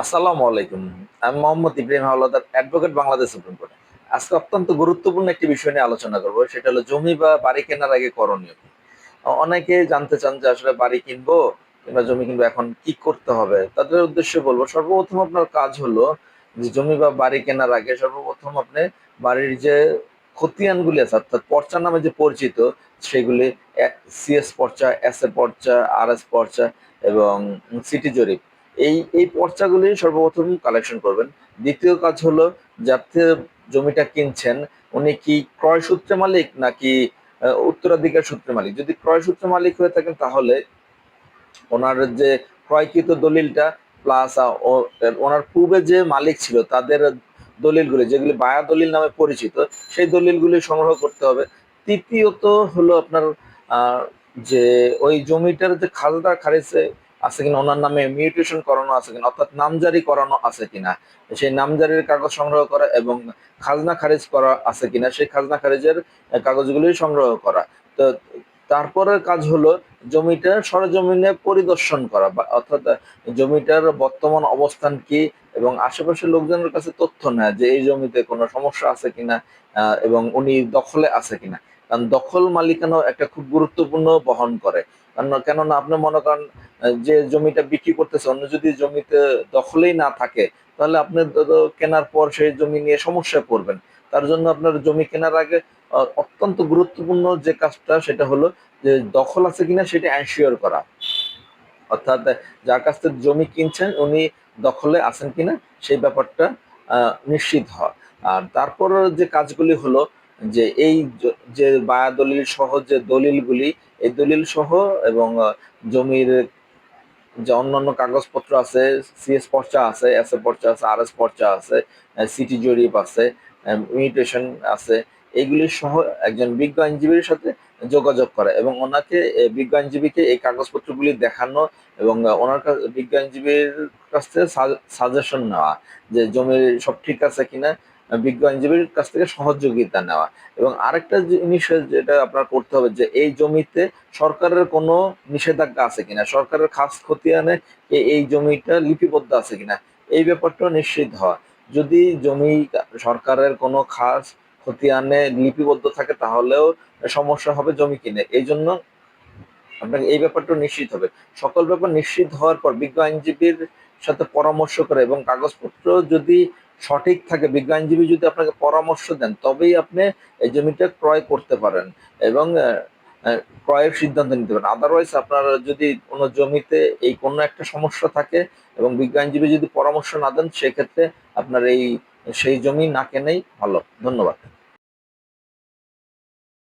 আসসালামু আলাইকুম। আমি Mohammad Ibrahim Howlader advocate Bangladesh supreme court. আজকে অত্যন্ত গুরুত্বপূর্ণ একটি বিষয় নিয়ে আলোচনা করব, সেটা হলো জমি বা বাড়ি কেনার আগে করণীয়? অনেকে জানতে চান যে আসলে বাড়ি কিনবো কিংবা জমি কিনবো, এখন কি করতে হবে? তাদের উদ্দেশ্যে বলব, সর্বপ্রথম আপনার কাজ হলো যে জমি বা বাড়ি কেনার আগে সর্বপ্রথম আপনি বাড়ির যে খতিয়ানগুলি আছে, অর্থাৎ পর্চা নামে যে পরিচিত, সেগুলি সিএস পর্চা এস এ পর্চা আর এস পর্চা এবং সিটি জরিপ এই এই পর্চাগুলি সর্বপ্রথম কালেকশন করবেন। দ্বিতীয় কাজ হলো যাতে জমিটা কিনছেন, উনি কি ক্রয় সূত্রে মালিক নাকি উত্তরাধিকার সূত্রে মালিক? যদি ক্রয় সূত্রে মালিক হয়ে থাকেন তাহলে ওনার যে ক্রয়কৃত দলিলটা প্লাস ওনার পূর্বে যে মালিক ছিল তাদের দলিলগুলি, যেগুলি বায়া দলিল নামে পরিচিত, সেই দলিলগুলি সংগ্রহ করতে হবে। তৃতীয়ত হলো আপনার যে ওই জমিটার যে খাজনা খারিজে আছে কিনা, ওনার নামে মিউটেশন করানো আছে কিনা, অর্থাৎ নামজারি করানো আছে কিনা, সেই নামজারির কাগজ সংগ্রহ করা এবং খাজনা খারিজ করা আছে কিনা, সেই খাজনা খারিজের কাগজগুলি সংগ্রহ করা। তো তারপরের কাজ হলো জমিটার সরজমিনে পরিদর্শন করা বা অর্থাৎ জমিটার বর্তমান অবস্থান কি এবং আশেপাশের লোকজনের কাছে তথ্য নেয় যে এই জমিতে কোনো সমস্যা আছে কিনা এবং উনি দখলে আছে কিনা। কারণ দখল মালিকানা একটা খুব গুরুত্বপূর্ণ বহন করে। কারণ কেননা আপনি মনে করেন, যে জমিটা বিক্রি করতেছে, অন্য যদি জমিতে দখলেই না থাকে, তাহলে আপনি কেনার পর সেই জমি নিয়ে সমস্যায় পড়বেন। তার জন্য আপনার জমি কেনার আগে অত্যন্ত গুরুত্বপূর্ণ যে কাজটা, সেটা হলো যে দখল আছে কিনা সেটা এনশিওর করা। অর্থাৎ, যার কাছ থেকে জমি কিনছেন, উনি দখলে আছেন কিনা, সেই ব্যাপারটা নিশ্চিত হওয়া। আর তারপর যে কাজগুলি হলো যে এই যে বায়া দলিল সহ যে দলিলগুলি, এই দলিল সহ এবং জমির যে অন্যান্য কাগজপত্র আছে সিএস পর্চা আছে, এস এ পর্চা আছে, আর এস পর্চা আছে সিটি জরিপ আছে মিউটেশন আছে, এইগুলি সহ একজন বিজ্ঞ আইনজীবীর সাথে যোগাযোগ করে এবং ওনাকে বিজ্ঞ আইনজীবীকে এই কাগজপত্রগুলি দেখানো এবং ওনার বিজ্ঞ আইনজীবীর কাছ থেকে সাজেশন নেওয়া যে জমির সব ঠিক আছে কিনা বিজ্ঞ আইনজীবীর কাছ থেকে সহযোগিতা নেওয়া। এবং আরেকটা জিনিস যেটা আপনার করতে হবে যে, এই জমিতে সরকারের কোনো নিষেধাজ্ঞা আছে কিনা? সরকারের খাস খতিয়ানে এই জমিটা লিপিবদ্ধ আছে কিনা? এই ব্যাপারটা নিশ্চিত হওয়া। যদি জমি সরকারের কোনো খাস খতিয়ানে লিপিবদ্ধ থাকে, তাহলেও সমস্যা হবে জমি কিনে। এই জন্য আপনাকে এই ব্যাপারটা নিশ্চিত হবে। সকল ব্যাপার নিশ্চিত হওয়ার পর বিজ্ঞ আইনজীবীর সাথে পরামর্শ করে এবং কাগজপত্র যদি সঠিক থাকে, বিজ্ঞানজীবী যদি আপনাকে পরামর্শ দেন, তবেই আপনি এই জমিটা ক্রয় করতে পারেন এবং ক্রয়ের সিদ্ধান্ত নিতে পারেন। আদারওয়াইজ আপনার যদি কোনো জমিতে এই কোনো একটা সমস্যা থাকে এবং বিজ্ঞানজীবী যদি পরামর্শ না দেন, সেক্ষেত্রে আপনার এই, সেই জমি না কেনেই ভালো। ধন্যবাদ।